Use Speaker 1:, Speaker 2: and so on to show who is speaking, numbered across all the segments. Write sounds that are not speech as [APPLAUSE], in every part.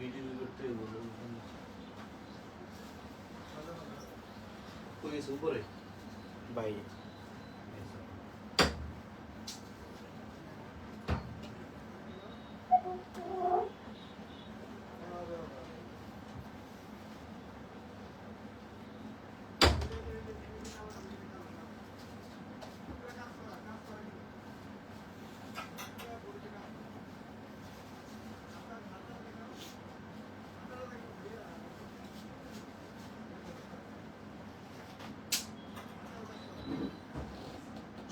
Speaker 1: Video করতে উপরে?
Speaker 2: বাইরে।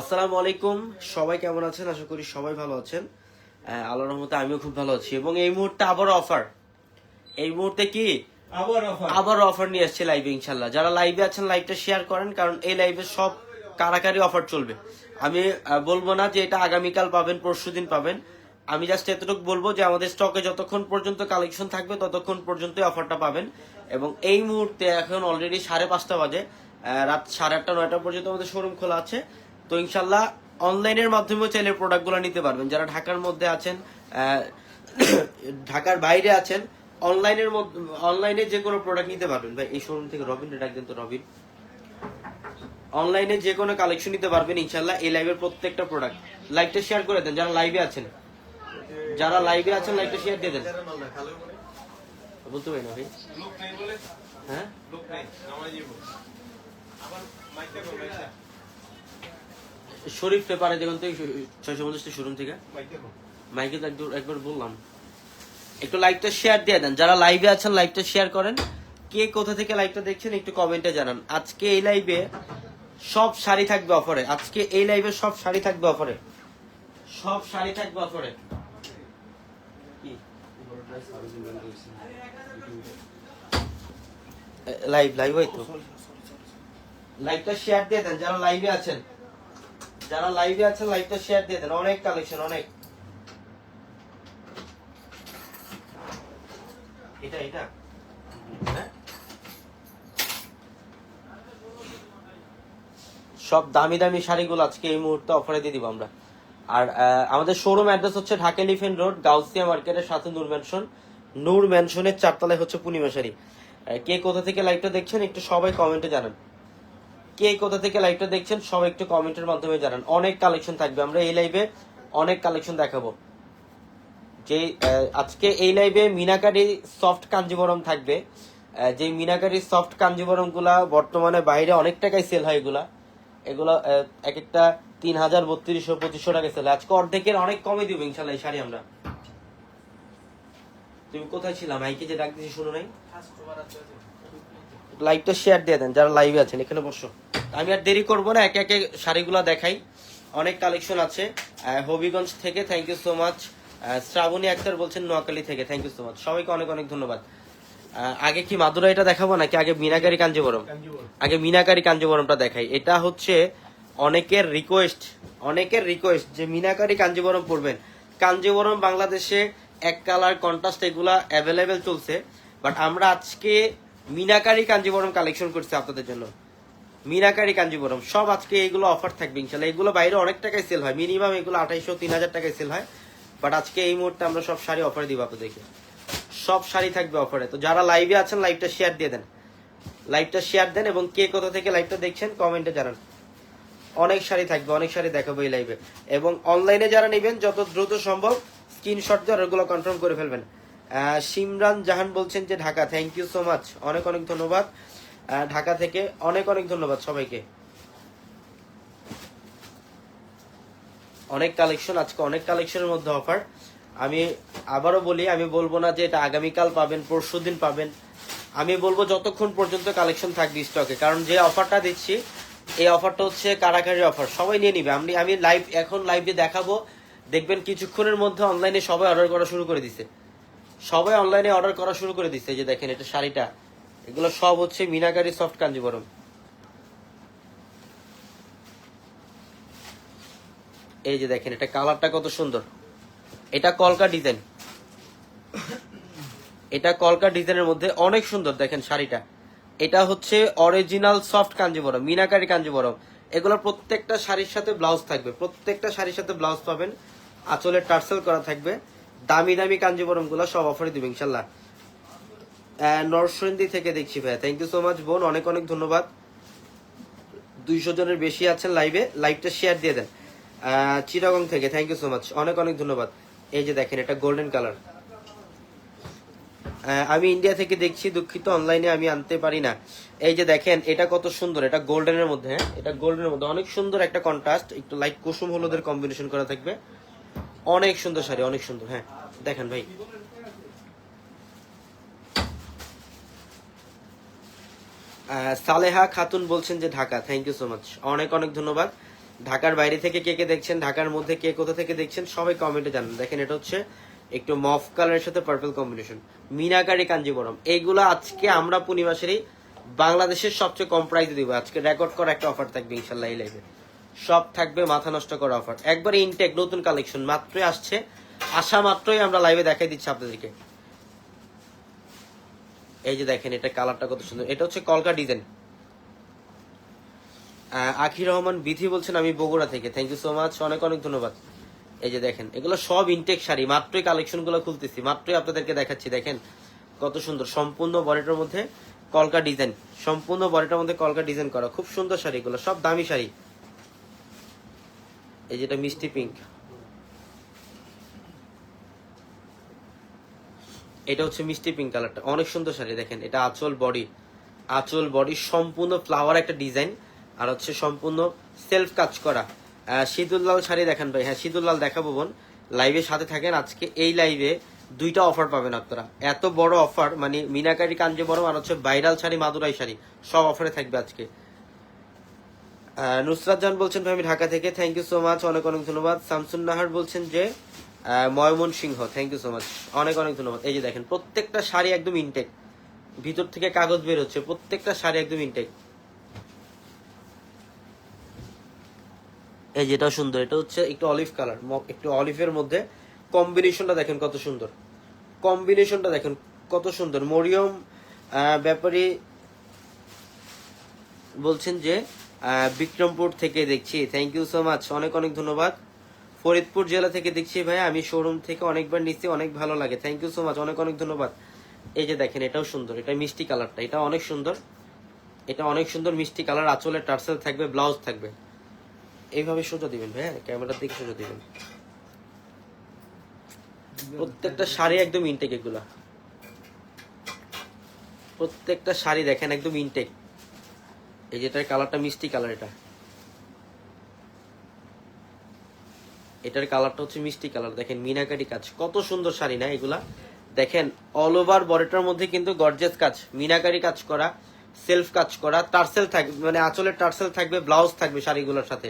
Speaker 2: আসসালামু আলাইকুম। সবাই কেমন আছেন? আশা করি সবাই ভালো আছেন। আল্লাহর রহমতে আমিও খুব ভালো আছি। এবং এই মুহূর্তে আবার অফার এই মুহূর্তে কি?
Speaker 1: আবার অফার
Speaker 2: আবার অফার নিয়ে আসছে লাইভে ইনশাল্লাহ যারা লাইভে আছেন লাইভটা শেয়ার করেন কারণ এই লাইভে সব কারাকারি অফার চলবে। আমি বলব না যে এটা আগামীকাল পাবেন পরশুদিন পাবেন। আমি জাস্ট এতটুকু বলব যে আমাদের স্টকে যতক্ষণ পর্যন্ত কালেকশন থাকবে ততক্ষণ পর্যন্ত অফারটা পাবেন। এবং এই মুহূর্তে এখন অলরেডি সাড়ে পাঁচটা বাজে। রাত সাড়ে আটটা নয়টা পর্যন্ত আমাদের শোরুম খোলা আছে। তো ইনশাল্লাহ অনলাইনের মাধ্যমেও চাইলে প্রোডাক্টগুলো নিতে পারবেন। যারা ঢাকার মধ্যে আছেন [COUGHS] ঢাকার বাইরে আছেন, অনলাইনের অনলাইনে যে কোনো প্রোডাক্ট নিতে পারবেন। ভাই, এই শোরুম থেকে রবিন ডাক দেন তো রবিন। অনলাইনে যে কোনো কালেকশন নিতে পারবেন ইনশাল্লাহ এই লাইভের প্রত্যেকটা প্রোডাক্ট। লাইভটা শেয়ার করে দেন, যারা লাইভে আছেন। যারা লাইভে আছেন লাইভটা শেয়ার দিয়ে দেন। বলতে পারি না ভাই। হ্যাঁ
Speaker 1: লোক নেই নামাই দিব আবার মাইকটা কর মাইকটা
Speaker 2: শরীফ পেপারে দেখুন তো ছয়শো পঞ্চাশটা শোরুম থেকে। মাইকে তো একদম একবার বললাম। একটু লাইভটা শেয়ার দিয়ে দেন। যারা লাইভে আছেন লাইভটা শেয়ার করেন। কে কোথা থেকে লাইভটা দেখছেন একটু কমেন্টে জানান। আজকে এই লাইভে সব শাড়ি থাকবে অফারে আজকে এই লাইভে সব শাড়ি থাকবে অফারে সব শাড়ি থাকবে অফারে লাইভ লাইভ হয়তো লাইভটা শেয়ার দিয়ে দেন। যারা লাইভে আছেন। যারা লাইভে আছেন লাইভটা শেয়ার দিয়ে দেন। অনেক কালেকশন অনেক। এটা এটা? হ্যাঁ? সব দামি দামি শাড়িগুলো আজকে এই মুহূর্তে অফারে দিয়ে দিব আমরা। আর আমাদের শোরুম অ্যাড্রেস হচ্ছে ঢাকা এলিফেন্ট রোড গাউসিয়া মার্কেটের সাথে নূর ম্যানশন নূর ম্যানশনের চারতলায় হচ্ছে পূর্ণিমা শাড়ি। কে কোথা থেকে লাইভটা দেখছেন, একটু সবাই কমেন্টে জানান। কে কোথা থেকে লাইভটা দেখছেন, সব একটু কমেন্টের মাধ্যমে জানান। অনেক কালেকশন থাকবে। আমরা এই লাইভে অনেক কালেকশন দেখাবো। যে আজকে এই লাইভে মিনাকারি সফট কাঞ্জিবরম থাকবে। যে মিনাকারি সফট কাঞ্জিবরমগুলা বর্তমানে বাইরে অনেক টাকায় সেল হয় এগুলা। এগুলা এক একটা তিন হাজার, বত্রিশশো, পঁচিশশো টাকা সেল আজকে অর্ধেকের অনেক কমে দিব ইনশাল্লাহ শাড়ি আমরা। তুমি কোথায় ছিলাম মাইকে যে ডাক দিয়েছি শুনো নাই? লাইভটা শেয়ার দিয়ে দেন যারা লাইভে আছেন এখানে বসো। আমি আর দেরি করব না একে একে শাড়িগুলো দেখাই। অনেক কালেকশন আছে হবিগঞ্জ থেকে thank you so much Srabani Akter বলছেন নোয়াখালী থেকে থ্যাংক ইউ সো মাচ সবাইকে অনেক অনেক ধন্যবাদ। আগে কি মাদুরাইটা দেখাবো নাকি আগে মিনাকারি কাঞ্জিবরম? আগে মিনাকারি কাঞ্জিবরমটা দেখাই। এটা হচ্ছে অনেকের রিকোয়েস্ট অনেকের রিকোয়েস্ট যে মিনাকারি কাঞ্জিবরম পড়বেন কাঞ্জিবরম বাংলাদেশে এক কালার কন্ট্রাস্ট এগুলা অ্যাভেলেবেল চলছে বাট আমরা আজকে মিনাকারি কাঞ্জিবরম কালেকশন করছে আপনাদের জন্য। মিনাকারি কাঞ্জিবরম, সব আজকে এগুলো অফার থাকবে ইনশাল্লাহ এগুলো বাইরে অনেক টাকায় সেল হয় মিনিমাম এগুলো আঠাইশো, তিন হাজার টাকায় সেল হয়। বাট আজকে এই মুহূর্তে আমরা সব শাড়ি অফারে দিব আপনাদেরকে। সব শাড়ি থাকবে অফারে তো যারা লাইভে আছেন লাইভটা শেয়ার দিয়ে দেন। লাইভটা শেয়ার দেন এবং কে কোথা থেকে লাইভটা দেখছেন কমেন্টে জানান। অনেক শাড়ি থাকবে, অনেক শাড়ি দেখাবো এই লাইভে এবং অনলাইনে যারা নেবেন, যত দ্রুত সম্ভব স্ক্রিনশট দিয়ে ওগুলো কনফার্ম করে ফেলবেন। সিমরান জাহান বলছেন যে Dhaka thank you so much অনেক অনেক ধন্যবাদ। ঢাকা থেকে অনেক অনেক ধন্যবাদ সবাইকে। অনেক কালেকশন আজকে অনেক কালেকশনের মধ্যে অফার আমি আবারও বলি, আমি বলব না যে এটা আগামীকাল পাবেন, পরশু দিন পাবেন। আমি বলব যতক্ষণ পর্যন্ত কালেকশন থাকবে স্টকে কারণ যে অফারটা দিচ্ছি, এই অফারটা হচ্ছে কারাকারি অফার সবাই নিয়ে নিবে। আমি আমি লাইভ এখন লাইভে দেখাবো। দেখবেন কিছুক্ষণের মধ্যে অনলাইনে সবাই অর্ডার করা শুরু করে দিছে। সবাই অনলাইনে অর্ডার করা শুরু করে দিচ্ছে যে দেখেন এটা শাড়িটা। এগুলো সব হচ্ছে মিনাকারি সফট কাঞ্জিবরম এই যে দেখেন, এটা কালারটা কত সুন্দর। এটা কলকা ডিজাইন এটা কলকা ডিজাইনের মধ্যে অনেক সুন্দর দেখেন শাড়িটা। এটা হচ্ছে অরিজিনাল সফট কাঞ্জিবরম মিনাকারি কাঞ্জিবরম এগুলোর প্রত্যেকটা শাড়ির সাথে ব্লাউজ থাকবে। প্রত্যেকটা শাড়ির সাথে ব্লাউজ পাবেন। আঁচলে টার্সেল করা থাকবে। দামি দামি কাঞ্জিবরমগুলো সব অফারে দিবে, ইনশাল্লাহ। নরসন্দি থেকে দেখছি ভাই থ্যাংক ইউ সো মাচ বোন। অনেক অনেক ধন্যবাদ। দুইশো জনের বেশি আছেন লাইভে লাইভটা শেয়ার দিয়ে দেন। চিটাগং থেকে। থ্যাংক ইউ সো মাচ অনেক অনেক ধন্যবাদ। এই যে দেখেন, এটা গোল্ডেন কালার আমি ইন্ডিয়া থেকে দেখছি, দুঃখিত। অনলাইনে আমি আনতে পারি না। এই যে দেখেন, এটা কত সুন্দর। এটা গোল্ডেনের মধ্যে হ্যাঁ? এটা গোল্ডেনের মধ্যে। অনেক সুন্দর একটা কন্ট্রাস্ট একটু লাইট কুসুম হলুদের কম্বিনেশন করা থাকবে। অনেক সুন্দর শাড়ি, অনেক সুন্দর হ্যাঁ। দেখেন ভাই। সালেহা খাতুন বলছেন যে Dhaka thank you so much অনেক অনেক ধন্যবাদ। ঢাকার বাইরে থেকে কে কে দেখছেন, ঢাকার মধ্যে কে কোথা থেকে দেখছেন, সবাই কমেন্টে জানান। দেখেন, এটা হচ্ছে একটু মফ কালারের সাথে পার্পল কম্বিনেশন মিনাকারি কাঞ্জিবরম। এইগুলো আজকে আমরা পূর্ণিমাসেরই বাংলাদেশের সবচেয়ে কম প্রাইসে দিব। আজকে রেকর্ড করা একটা অফার থাকবে ইনশাল্লাহ এই লাইভে সব থাকবে, মাথা নষ্ট করা অফার একবারে ইনটেক নতুন কালেকশন মাত্রই আসছে। আসা মাত্রই আমরা লাইভে দেখাই দিচ্ছি আপনাদেরকে। এই যে দেখেন, এটা কালারটা কত সুন্দর। এটা হচ্ছে কলকা ডিজাইন আখির রহমান বিধি বলছেন, আমি বগুড়া থেকে। থ্যাংক ইউ সো মাচ অনেক অনেক ধন্যবাদ। এই যে দেখেন, এগুলো সব ইনটেক শাড়ি। মাত্রই কালেকশনগুলো খুলতেছি। মাত্রই আপনাদেরকে দেখাচ্ছি। দেখেন, কত সুন্দর। সম্পূর্ণ বডিটার মধ্যে কলকা ডিজাইন সম্পূর্ণ বডিটার মধ্যে কলকা ডিজাইন করা। খুব সুন্দর শাড়িগুলো সব দামি শাড়ি। এই যেটা মিষ্টি পিঙ্ক। এটা হচ্ছে মিষ্টি পিঙ্ক কালারটা। অনেক সুন্দর শাড়ি, দেখেন, এটা আঁচল বডি। আঁচল বডি, সম্পূর্ণ ফ্লাওয়ার একটা ডিজাইন আর হচ্ছে সম্পূর্ণ সেলফ কাজ করা। শীতুল্লাল শাড়ি দেখেন ভাই। হ্যাঁ শীতুল্লাল দেখাবো বোন। লাইভের সাথে থাকেন, আজকে এই লাইভে দুইটা অফার পাবেন আপনারা। এত বড় অফার মানে মিনাকারি, কাঞ্জিবরম আর হচ্ছে ভাইরাল শাড়ি, মাদুরাই শাড়ি, সব অফারে থাকবে আজকে। নুসরাত জান বলছেন, ভাই, আমি ঢাকা থেকে। থ্যাংক ইউ সো মাচ অনেক অনেক ধন্যবাদ। শামসুন নাহার বলছেন যে Mymensingh thank you so much অনেক অনেক ধন্যবাদ। এই যে দেখেন, প্রত্যেকটা শাড়ি একদম ইনটেক ভিতর থেকে কাগজ বের হচ্ছে, প্রত্যেকটা শাড়ি একদম ইনটেক এই যেটা সুন্দর। এটা হচ্ছে একটু অলিভ কালার একটু অলিভের মধ্যে। কম্বিনেশনটা দেখেন কত সুন্দর। কম্বিনেশনটা দেখেন কত সুন্দর। মরিয়ম ব্যাপারী বলছেন যে বিক্রমপুর থেকে দেখছি। থ্যাংক ইউ সো মাচ অনেক অনেক ধন্যবাদ। ফরিদপুর জেলা থেকে দেখছি ভাই, আমি শোরুম থেকে অনেকবার নিচ্ছি, অনেক ভালো লাগে। থ্যাংক ইউ সো মাচ অনেক অনেক ধন্যবাদ। এই যে দেখেন, এটাও সুন্দর। এটা মিষ্টি কালারটা। এটা অনেক সুন্দর। এটা অনেক সুন্দর মিষ্টি কালার। আঁচলে টার্সেল থাকবে, ব্লাউজ থাকবে। এইভাবে সোজা দিবেন ভাই হ্যাঁ? ক্যামেরার দিকে সোজা দিবেন। প্রত্যেকটা শাড়ি একদম ইনটেক এগুলা। প্রত্যেকটা শাড়ি দেখেন একদম ইনটেক এই যেটার কালারটা মিষ্টি কালার এটা। এটার কালারটা হচ্ছে মিষ্টি কালার। দেখেন, মিনাকারি কাজ। কত সুন্দর শাড়ি না এগুলা? দেখেন অল ওভার বডিটার মধ্যে কিন্তু গর্জেস কাজ। মিনাকারি কাজ করা সেলফ কাজ করা, টার্সেল থাকবে মানে আঁচলের টার্সেল থাকবে ব্লাউজ থাকবে শাড়িগুলোর সাথে।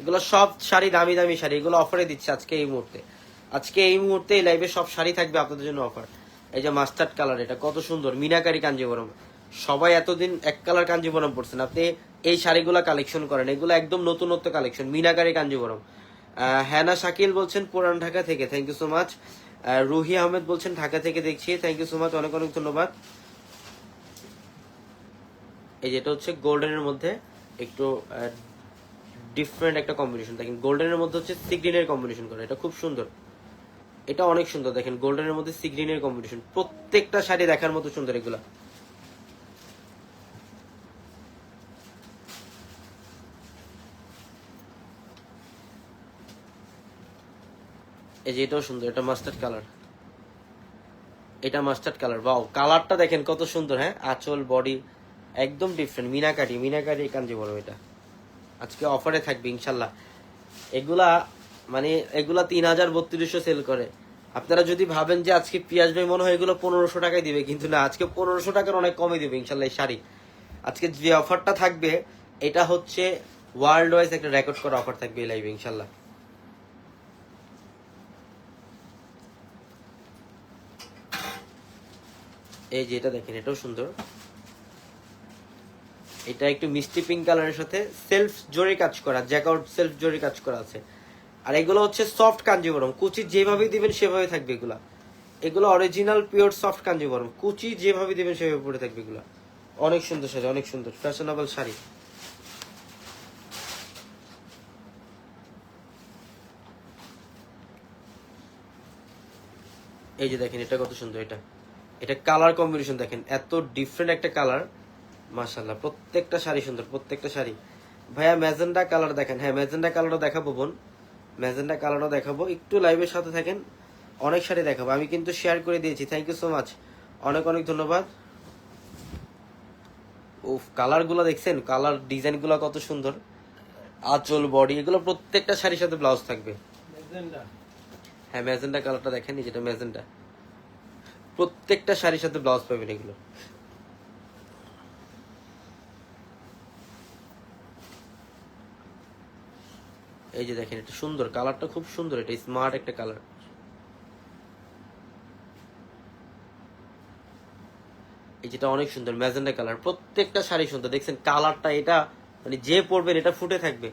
Speaker 2: এগুলো সব শাড়ি, দামি দামি শাড়ি। এগুলো অফারে দিচ্ছে আজকে এই মুহূর্তে। আজকে এই মুহূর্তে এই লাইভে সব শাড়ি থাকবে আপনাদের জন্য অফার এই যে মাস্টার্ড কালার এটা, কত সুন্দর। মিনাকারি কাঞ্জিবরম। সবাই এতদিন এক কালার কাঞ্জিবরম পড়ছেন আপনি এই শাড়িগুলো কালেকশন করেন, এগুলো একদম নতুনত্ব কালেকশন মিনাকারি কাঞ্জিবরম। হ্যানা শাকিল বলছেন, পুরান ঢাকা থেকে thank you so much Ruhi Ahmed বলছেন, ঢাকা থেকে দেখছি থ্যাংক ইউ সো মাচ অনেক অনেক ধন্যবাদ। এই যেটা হচ্ছে গোল্ডেনের মধ্যে একটু ডিফারেন্ট একটা কম্বিনেশন দেখেন গোল্ডেনের মধ্যে হচ্ছে সিগ্রিনের কম্বিনেশন করে, এটা খুব সুন্দর। এটা অনেক সুন্দর, দেখেন গোল্ডেনের মধ্যে সিগ্রিনের কম্বিনেশন প্রত্যেকটা শাড়ি দেখার মতো সুন্দর এগুলা। এই যে এটাও সুন্দর, এটা মাস্টার্ড কালার এটা মাস্টার্ড কালার বাও কালারটা দেখেন কত সুন্দর হ্যাঁ? আঁচল বডি একদম ডিফারেন্ট মিনাকারি মিনাকারি কাঞ্জি বড় এটা। আজকে অফারে থাকবে, ইনশাল্লাহ। এগুলা মানে এগুলা তিন হাজার বত্রিশশো সেল করে। আপনারা যদি ভাবেন যে আজকে পিয়াজ ভাই মনে হয় এগুলো পনেরোশো টাকায় দিবে, কিন্তু না, আজকে পনেরোশো টাকার অনেক কমে দিবে, ইনশাল্লাহ, এই শাড়ি। আজকে যে অফারটা থাকবে, এটা হচ্ছে ওয়ার্ল্ড ওয়াইজ একটা রেকর্ড করা অফার থাকবে এই লাইভে ইনশাল্লাহ। এই যে এটা দেখেন, এটাও সুন্দর। এটা একটু মিষ্টি পিঙ্ক কালারের সাথে সেলফ জরি কাজ করা জ্যাকআউট সেলফ জরি কাজ করা আছে। আর এগুলো হচ্ছে সফট কাঞ্জিবরম, কুচি যেভাবে দিবেন সেভাবে থাকবে এগুলা। এগুলো অরিজিনাল পিওর সফট কাঞ্জিবরম, কুচি যেভাবে দিবেন সেভাবে পরে থাকবে এগুলা। অনেক সুন্দর শাড়ি, অনেক সুন্দর ফ্যাশনেবল শাড়ি। এই যে দেখেন, এটা কত সুন্দর, এটা। এটা কালার কম্বিনেশন দেখেন এত ডিফারেন্ট একটা কালার মাশাল্লাহ প্রত্যেকটা শাড়ি সুন্দর প্রত্যেকটা শাড়ি। ভাইয়া ম্যাজেন্ডা কালার দেখেন। হ্যাঁ ম্যাজেন্ডা কালারও দেখাবো বোন। ম্যাজেন্ডা কালারও দেখাবো। একটু লাইভের সাথে থাকেন অনেক শাড়ি দেখাবো। আমি কিন্তু শেয়ার করে দিয়েছি। থ্যাংক ইউ সো মাচ অনেক অনেক ধন্যবাদ। উফ কালারগুলো দেখছেন? কালার ডিজাইনগুলো কত সুন্দর। আঁচল বডি এগুলো প্রত্যেকটা শাড়ির সাথে ব্লাউজ থাকবে। হ্যাঁ ম্যাজেন্ডা কালারটা দেখেন যেটা ম্যাজেন্ডা প্রত্যেকটা শাড়ির সাথে ব্লাউজ পাবেন এগুলো। এই যে দেখেন, এটা সুন্দর, কালারটা খুব সুন্দর, এটা স্মার্ট একটা কালার। এই যেটা অনেক সুন্দর, ম্যাজেন্ডা কালার, প্রত্যেকটা শাড়ি সুন্দর। দেখছেন, কালারটা এটা মানে যে পরবেন এটা ফুটে থাকবে।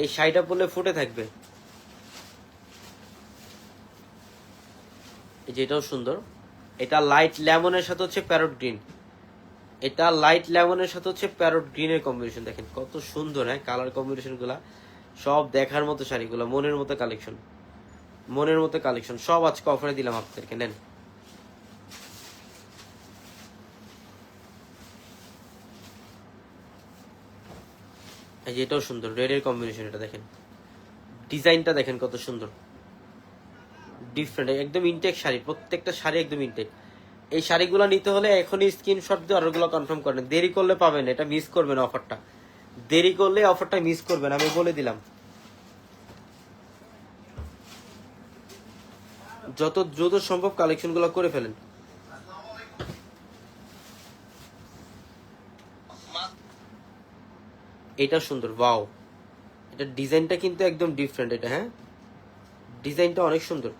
Speaker 2: এই শাড়িটা পরলে ফুটে থাকবে। এই যে এটাও সুন্দর। এটা লাইট লেমনের সাথে হচ্ছে প্যারট গ্রিন এটা লাইট লেমনের সাথে হচ্ছে প্যারট গ্রিনের কম্বিনেশন দেখেন কত সুন্দর হ্যাঁ কালার কম্বিনেশনগুলা। সব দেখার মতো শাড়িগুলো মনের মতো কালেকশন মনের মতো কালেকশন সব আজকে অফারে দিলাম আপনাদেরকে, নেন। এটাও সুন্দর রেডের কম্বিনেশন এটা দেখেন। ডিজাইনটা দেখেন কত সুন্দর। ডিফারেন্ট একদম ইনটেক শাড়ি, প্রত্যেকটা শাড়ি একদম ইনটেক এই শাড়িগুলো নিতে হলে এখনই স্ক্রিনশট দিয়ে অর্ডারগুলো কনফার্ম করেন দেরি করলে পাবেন, এটা মিস করবেন অফারটা দেরি করলে অফারটা মিস করবেন, আমি বলে দিলাম। যত দ্রুত সম্ভব কালেকশনগুলো করে ফেলেন। এটা সুন্দর ওয়াও এটা ডিজাইনটা কিন্তু একদম ডিফারেন্ট এটা হ্যাঁ? ডিজাইনটা অনেক সুন্দর।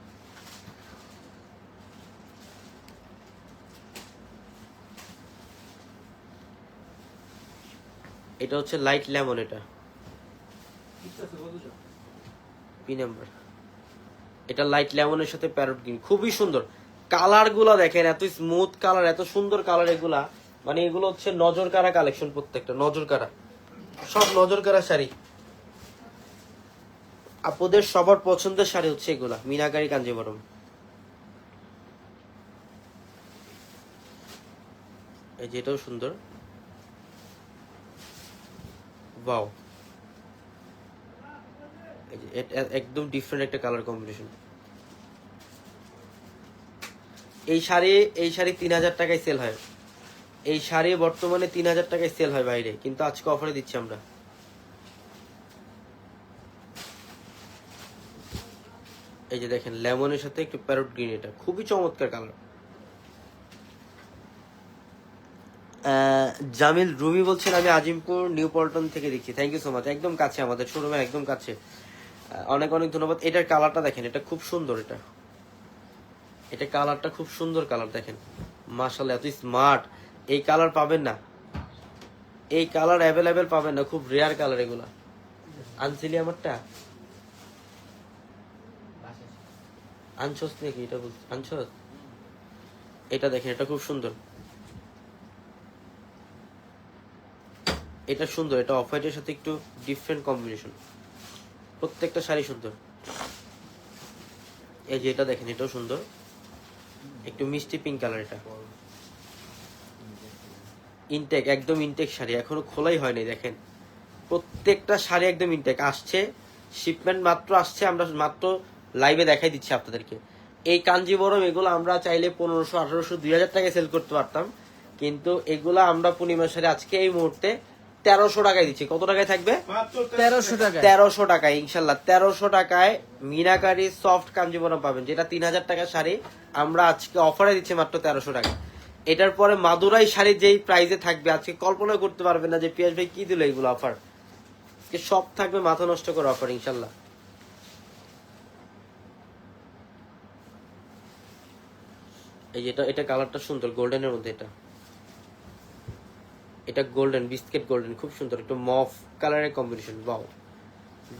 Speaker 2: এটা হচ্ছে লাইট লেমন এটা। পি নাম্বার এটা লাইট লেমনের সাথে প্যারট গ্রিন খুবই সুন্দর। কালারগুলা দেখেন এত স্মুথ কালার এত সুন্দর কালার এগুলা। মানে এগুলো হচ্ছে নজর কারা কালেকশন প্রত্যেকটা নজর কারা সব নজর কারা শাড়ি। আপুদের সবার পছন্দের শাড়ি হচ্ছে এগুলা মিনাকারি কাঞ্জিবরম এই যেটাও সুন্দর। যে একদম ডিফারেন্ট একটা কালার কম্বিনেশন এই শাড়ি এই শাড়ি তিন হাজার টাকায় সেল হয়। এই শাড়ি বর্তমানে তিন হাজার টাকায় সেল হয় বাইরে, কিন্তু আজকে অফারে দিচ্ছি আমরা। এই যে দেখেন, লেমনের সাথে একটু প্যারট গ্রিন এটা। খুবই চমৎকার কালার জামিল রুমি বলছেন, আমি আজিমপুর, নিউ পল্টন থেকে দেখছি। থ্যাংক ইউ সো মাচ একদম কাছে আমাদের শোরুমের একদম কাছে। অনেক অনেক ধন্যবাদ। এটার কালারটা দেখেন, এটা খুব সুন্দর এটা। এটা কালারটা খুব সুন্দর কালার দেখেন। মার্শাল এত স্মার্ট এই কালার পাবেন না। এই কালার অ্যাভেলেবেল পাবেন না। খুব রেয়ার কালার এগুলা। আনছিলি আমারটা? আনছস নাকি? এটা বলছি, আনছস? এটা দেখেন, এটা খুব সুন্দর। এটা সুন্দর, এটা অফ হোয়াইটের সাথে একটু ডিফারেন্ট কম্বিনেশন প্রত্যেকটা শাড়ি সুন্দর। এই যে এটা দেখেন, এটাও সুন্দর। একটু মিষ্টি পিঙ্ক কালার এটা। ইনটেক একদম ইনটেক শাড়ি, এখনও খোলাই হয়নি, দেখেন। প্রত্যেকটা শাড়ি একদম ইনটেক আসছে শিপমেন্ট মাত্র আসছে, আমরা মাত্র লাইভে দেখাই দিচ্ছি আপনাদেরকে। এই কাঞ্জিবরম এগুলো আমরা চাইলে পনেরোশো, আঠারোশো, দুই হাজার টাকায় সেল করতে পারতাম। কিন্তু এগুলো আমরা পূর্ণিমা শাড়ি, আজকে এই মুহূর্তে তেরোশো টাকায় দিচ্ছি। কত টাকায় থাকবে?
Speaker 3: তেরোশো টাকা।
Speaker 2: তেরোশো টাকায় ইনশাল্লাহ। তেরোশো টাকায় মিনাকারি সফট কাঞ্জিবরম পাবেন যেটা তিন হাজার টাকার শাড়ি। আমরা আজকে অফারে দিচ্ছি মাত্র তেরোশো টাকা। এটার পরে মাদুরাই শাড়ি যেই প্রাইসে থাকবে আজকে কল্পনা করতে পারবেন না যে পিয়াস ভাই কি দিল এগুলো অফার আজকে সব থাকবে মাথা নষ্ট করে অফার ইনশাল্লাহ। এই যেটা এটা কালারটা সুন্দর গোল্ডেনের মধ্যে এটা। এটা গোল্ডেন বিস্কিট গোল্ডেন খুব সুন্দর, একটু মফ কালারের কম্বিনেশন বাও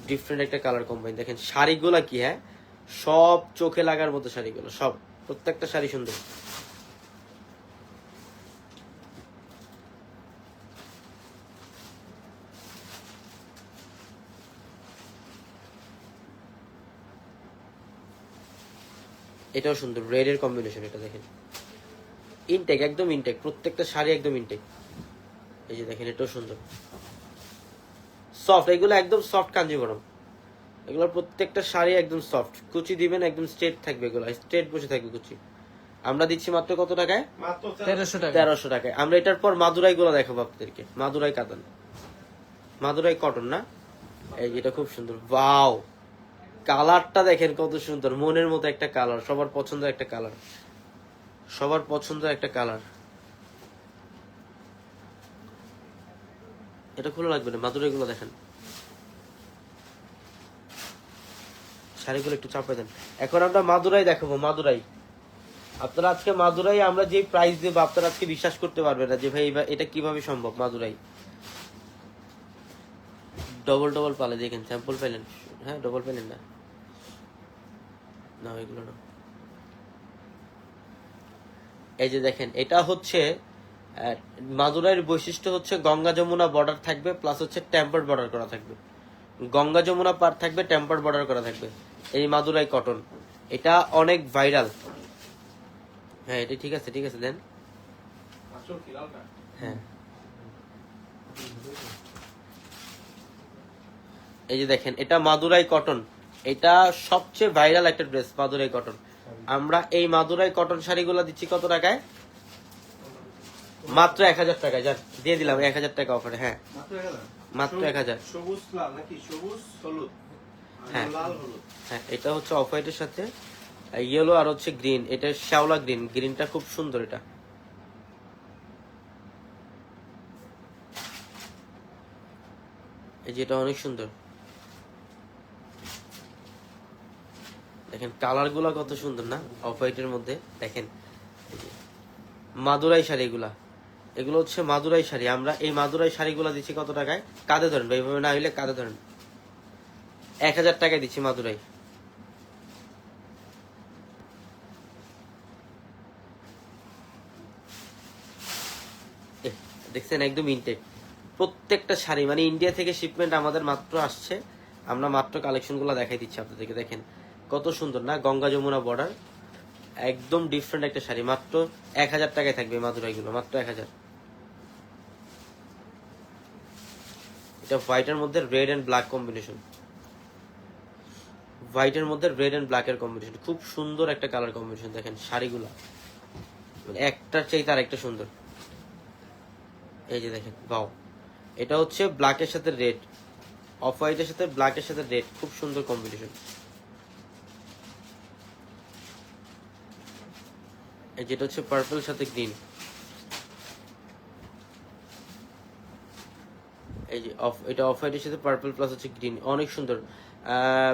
Speaker 2: ডিফারেন্ট একটা কালার কম্বাইন দেখেন শাড়িগুলা কি হ্যাঁ? সব চোখে লাগার মতো শাড়িগুলো, সব, প্রত্যেকটা শাড়ি সুন্দর। এটাও সুন্দর রেড এর কম্বিনেশন এটা দেখেন। ইনটেক একদম ইনটেক প্রত্যেকটা শাড়ি একদম ইনটেক এই যে দেখেন এটাও সুন্দর। সফট এগুলো একদম সফট কাঞ্জিবরম এগুলো প্রত্যেকটা শাড়ি একদম সফট কুচি দিবেন একদম স্ট্রেট থাকবে এগুলো। স্ট্রেট বসে থাকবে কুচি। আমরা দিচ্ছি মাত্র কত টাকায়?
Speaker 1: মাত্র
Speaker 3: তেরোশো টাকা।
Speaker 2: তেরোশো টাকায়। আমরা এটার পর মাদুরাই গুলো দেখাবো আপনাদেরকে। মাদুরাই কাতান। মাদুরাই কটন না? এই যেটা খুব সুন্দর। বাও কালারটা দেখেন কত সুন্দর। মনের মতো একটা কালার সবার পছন্দের একটা কালার সবার পছন্দের একটা কালার এটা খুলে লাগবে না মাদুরাই গুলো দেখেন। শাড়িগুলো একটু চাপে দেন। এখন আমরা মাদুরাই দেখাবো, মাদুরাই। আপনারা আজকে মাদুরাই আমরা যে প্রাইস দেবো, আপনারা আজকে বিশ্বাস করতে পারবেন না যে ভাই এটা কীভাবে সম্ভব মাদুরাই? ডবল ডবল পালে দেখেন স্যাম্পল পেলেন। হ্যাঁ ডবল পেলেন না। না, এগুলো না। এই যে দেখেন, এটা হচ্ছে মাদুরাইয়ের বৈশিষ্ট্য হচ্ছে গঙ্গা যমুনা বর্ডার থাকবে প্লাস হচ্ছে টেম্পার বর্ডার করা থাকবে। গঙ্গা যমুনা পার থাকবে টেম্পার বর্ডার করা থাকবে। এই মাদুরাই কটন এটা অনেক ভাইরাল হ্যাঁ এটা ঠিক আছে ঠিক আছে, দেন। হ্যাঁ। এই যে দেখেন, এটা মাদুরাই কটন এটা সবচেয়ে ভাইরাল একটা ড্রেস মাদুরাই কটন আমরা এই মাদুরাই কটন শাড়িগুলো দিচ্ছি কত টাকায়? মাত্র এক হাজার টাকা যান দিয়ে দিলাম এক হাজার টাকা অফারে হ্যাঁ।
Speaker 1: মাত্র এক হাজার? সবুজ লাল নাকি? সবুজ হলুদ।
Speaker 2: হ্যাঁ। হ্যাঁ এটা হচ্ছে অফ হোয়াইটের সাথে ইয়েলো আর হচ্ছে গ্রিন এটা শ্যাওলা গ্রিন গ্রিনটা খুব সুন্দর এটা। এই যে এটা অনেক সুন্দর। দেখেন কালারগুলা কত সুন্দর না অফ হোয়াইটের মধ্যে দেখেন। মাদুরাই শাড়ি এগুলা হচ্ছে মাদুরাই শাড়ি। আমরা এই মাদুরাই শাড়িগুলা দিচ্ছি কত টাকায়? কাঁধে ধরেন ভাই এইভাবে না হইলে কাঁধে ধরেন। এক হাজার টাকায় দিচ্ছি মাদুরাই। দেখছেন একদম ইনটেক প্রত্যেকটা শাড়ি মানে ইন্ডিয়া থেকে শিপমেন্ট আমাদের মাত্র আসছে। আমরা মাত্র কালেকশনগুলো দেখাই দিচ্ছি আপনাদেরকে, দেখেন। কত সুন্দর না? গঙ্গা যমুনা বর্ডার একদম ডিফারেন্ট একটা শাড়ি। মাত্র এক হাজার টাকায় থাকবে মাদুরাই গুলো মাত্র এক হাজার। এটা হোয়াইটের মধ্যে রেড এন্ড ব্ল্যাক কম্বিনেশন হোয়াইটের মধ্যে রেড এন্ড ব্ল্যাক এর কম্বিনেশন খুব সুন্দর একটা কালার কম্বিনেশন দেখেন, শাড়িগুলা। মানে একটার চাই তার একটা সুন্দর। এই যে দেখেন বাও এটা হচ্ছে ব্ল্যাকের সাথে রেড অফ হোয়াইটের সাথে ব্ল্যাকের সাথে রেড খুব সুন্দর কম্বিনেশন এই যেটা হচ্ছে পার্পল সাথে গ্রিন এই যে অফ এটা অফ হোয়াইটের সাথে পার্পল প্লাস হচ্ছে গ্রিন অনেক সুন্দর।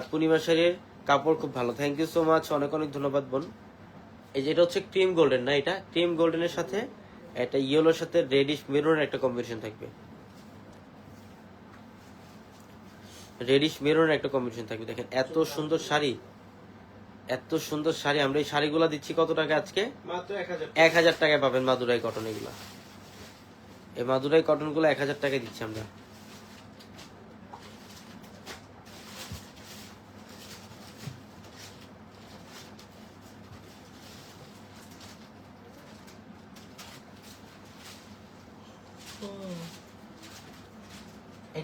Speaker 2: পূর্ণিমা শাড়ির কাপড় খুব ভালো। থ্যাংক ইউ সো মাচ অনেক অনেক ধন্যবাদ বোন। এই যে এটা হচ্ছে ক্রিম গোল্ডেন না এটা? ক্রিম গোল্ডেনের সাথে একটা ইয়েলোর সাথে রেডিশ মেরুনের একটা কম্বিনেশন থাকবে। রেডিশ মেরুনের একটা কম্বিনেশন থাকবে। দেখেন এত সুন্দর শাড়ি। এত সুন্দর শাড়ি। আমরা এই শাড়িগুলো দিচ্ছি কত টাকা আজকে?
Speaker 1: এক হাজার
Speaker 2: টাকায় পাবেন মাদুরাই কটন এগুলা। এই মাদুরাই কটনগুলো এক হাজার টাকায় দিচ্ছি আমরা।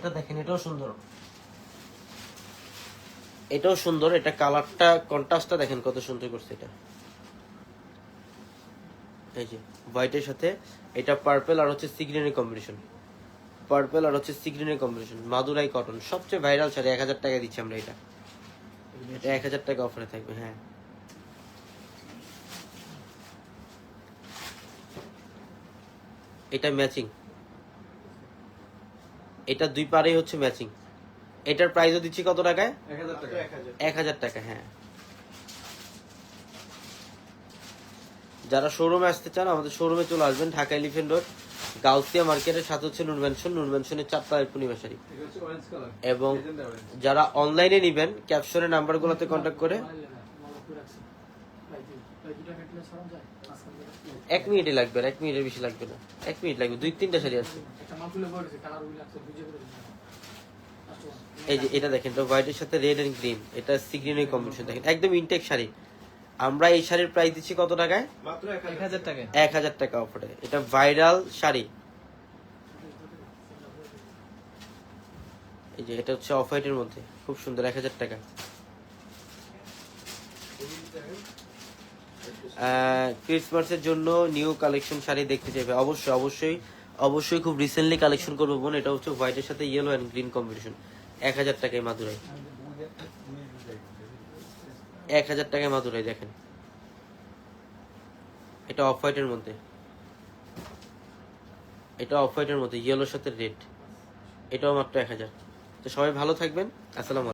Speaker 2: এটা দেখেন, এটাও সুন্দর। এটাও সুন্দর, এটা কালারটা, কন্ট্রাস্টটা দেখেন কত সুন্দর করছে এটা। এই যে হোয়াইটের সাথে, এটা পার্পল আর হচ্ছে সিগ্রিনের কম্বিনেশন পার্পল আর হচ্ছে সিগ্রিনের কম্বিনেশন মাদুরাই কটন সবচেয়ে ভাইরাল শাড়ি, এক হাজার টাকা দিচ্ছি আমরা এটা। এটা এক হাজার টাকা অফারে থাকবে হ্যাঁ। এটা ম্যাচিং এটা দুই পারেই হচ্ছে ম্যাচিং এটার প্রাইসও দিচ্ছি কত টাকায়?
Speaker 1: এক হাজার টাকা।
Speaker 2: হ্যাঁ। যারা শোরুমে আসতে চান আমাদের শোরুমে চলে আসবেন ঢাকা এলিফেন্ট রোড গাউসিয়া মার্কেটের সাথে হচ্ছে নুন ম্যানশন নুন ম্যানশনের চারতলায় পূর্ণিমাশারি এবং যারা অনলাইনে নিবেন ক্যাপশনের নাম্বারগুলোতে কন্ট্যাক্ট করে এক মিনিটে লাগবে আর এক মিনিটের বেশি লাগবে না। এক মিনিট লাগবে দুই তিনটা শাড়ি আছে। এই যে এটা দেখেন এটা হোয়াইটের সাথে রেড এন্ড গ্রিন এটা সিগ্রিনের কম্বিনেশন দেখেন একদম ইনটেক শাড়ি। আমরা এই শাড়ির প্রাইস দিচ্ছি কত টাকায়?
Speaker 1: মাত্র এক হাজার টাকা
Speaker 2: এক হাজার টাকা অফারে এটা ভাইরাল শাড়ি। এই যে এটা হচ্ছে অফ হোয়াইটের মধ্যে। খুব সুন্দর এক হাজার টাকা। ক্রিসমাসের জন্য নিউ কালেকশন শাড়ি দেখতে চাইবে। অবশ্যই অবশ্যই অবশ্যই খুব রিসেন্টলি কালেকশন করব বোন। এটা হচ্ছে হোয়াইটের সাথে ইয়েলো অ্যান্ড গ্রিন কম্বিনেশন এক হাজার টাকায় মাদুরাই। এক হাজার টাকায় মাদুরাই, দেখেন। এটা অফ হোয়াইটের মধ্যে। এটা অফ হোয়াইটের মধ্যে ইয়েলোর সাথে রেড এটাও মাত্র এক হাজার। তো সবাই ভালো থাকবেন। আসসালামু